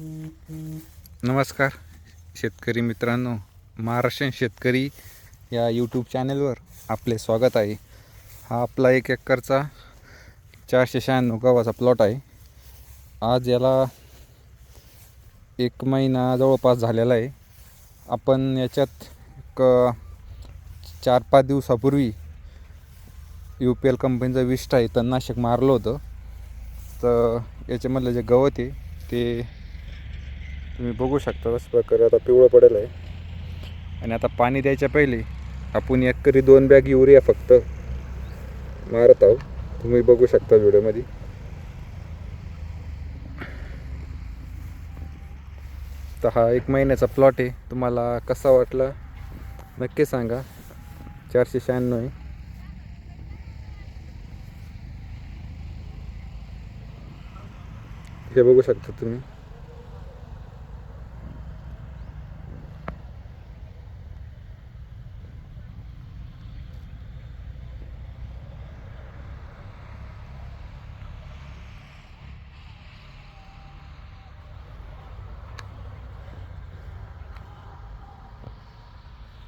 नमस्कार शेतकरी मित्रांनो. महाराष्ट्रीयन शेतकरी या यूट्यूब चॅनलवर आपले स्वागत आहे. हा आपला एक एकरचा चारशे शहाण्णव गव्हाचा प्लॉट आहे. आज याला एक महिना जवळपास झालेला आहे. आपण याच्यात एक चार पाच दिवसापूर्वी यू पी एल कंपनीचं विष्ट आहे तणनाशक मारलं होतं. तर याच्यामधलं जे गवत आहे ते तुम्ही बघू शकता तसं प्रकारे आता पिवळं पडेल आहे. आणि आता पाणी द्यायच्या पहिले आपण एकरी दोन बॅग युरिया फक्त मारत आहोत. तुम्ही बघू शकता व्हिडिओमध्ये. तर हा एक महिन्याचा प्लॉट आहे. तुम्हाला कसा वाटला? नक्की सांगा. चारशे शहाण्णव आहे. हे बघू शकता तुम्ही.